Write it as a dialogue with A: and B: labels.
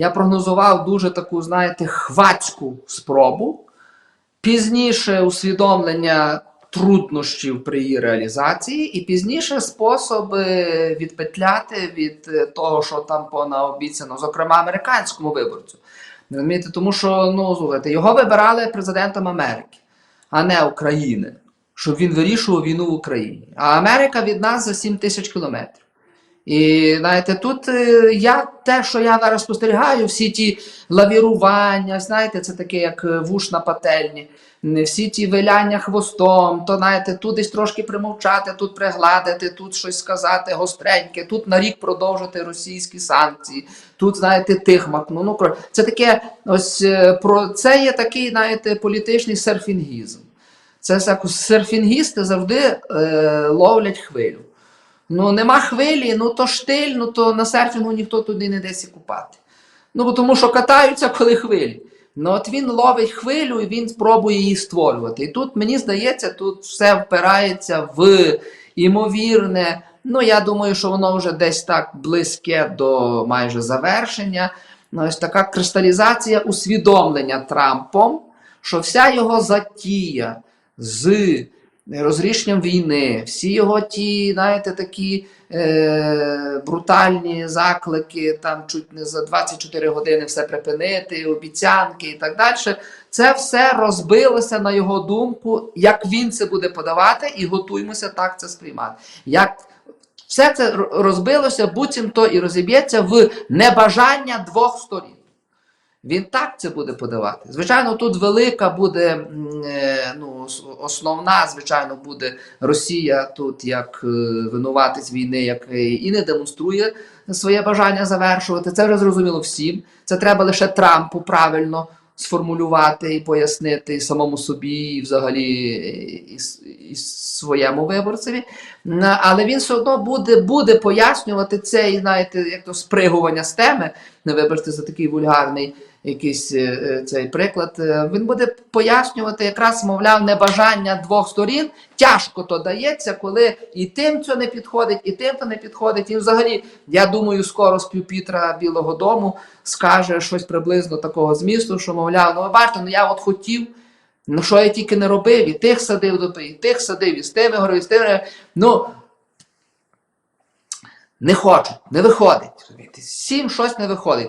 A: я прогнозував дуже таку, знаєте, хвацьку спробу. Пізніше усвідомлення труднощів при її реалізації, і пізніше способи відпетляти від е, того, що там понаобіцяно, зокрема американському виборцю. Розумієте, тому що ну слухайте, його вибирали президентом Америки, а не України, щоб він вирішував війну в Україні. А Америка від нас за 7 тисяч кілометрів. І знаєте, тут е, я те, що я зараз спостерігаю, всі ті лавірування, знаєте, це таке, як е, вуш на пательні, всі ті виляння хвостом, то знаєте, тут десь трошки примовчати, тут пригладити, тут щось сказати гостреньке, тут на рік продовжити російські санкції, тут, знаєте, тих макну. Ну, це таке, ось е, про це є такий, знаєте, політичний серфінгізм. Це серфінгісти завжди е, ловлять хвилю. Ну, нема хвилі, ну то штиль, ну то на серфінгу ніхто туди не десь купати. Ну, бо тому що катаються, коли хвилі. Ну, от він ловить хвилю і він спробує її створювати. І тут, мені здається, тут все впирається в імовірне. Ну, я думаю, що воно вже десь так близьке до майже завершення. Ну, ось така кристалізація усвідомлення Трампом, що вся його затія з розрішенням війни, всі його ті, знаєте, такі е, брутальні заклики, там чуть не за 24 години все припинити, обіцянки і так далі. Це все розбилося на його думку, як він це буде подавати, і готуємося так це сприймати. Як все це розбилося, буцімто і розіб'ється в небажання двох сторін. Він так це буде подавати. Звичайно, тут велика буде е, ну, основна, звичайно, буде Росія тут як е, винуватець війни, як і не демонструє своє бажання завершувати. Це вже зрозуміло всім. Це треба лише Трампу правильно сформулювати і пояснити самому собі, і взагалі і, і своєму виборцеві. Але він все одно буде, буде пояснювати це, і знаєте, як то спригування з теми, не вибачте за такий вульгарний якийсь е, е, цей приклад. Е, Він буде пояснювати якраз, мовляв, небажання двох сторін. Тяжко то дається, коли і тим це не підходить, і тим то не підходить. І взагалі, я думаю, скоро співпітра Білого Дому скаже щось приблизно такого змісту, що мовляв, ну бачите, ну я от хотів. Ну, що я тільки не робив, і тих садив до і тих садив, і з тими говорив, і з тими. Ну, не хочу, не виходить. Всім щось не виходить.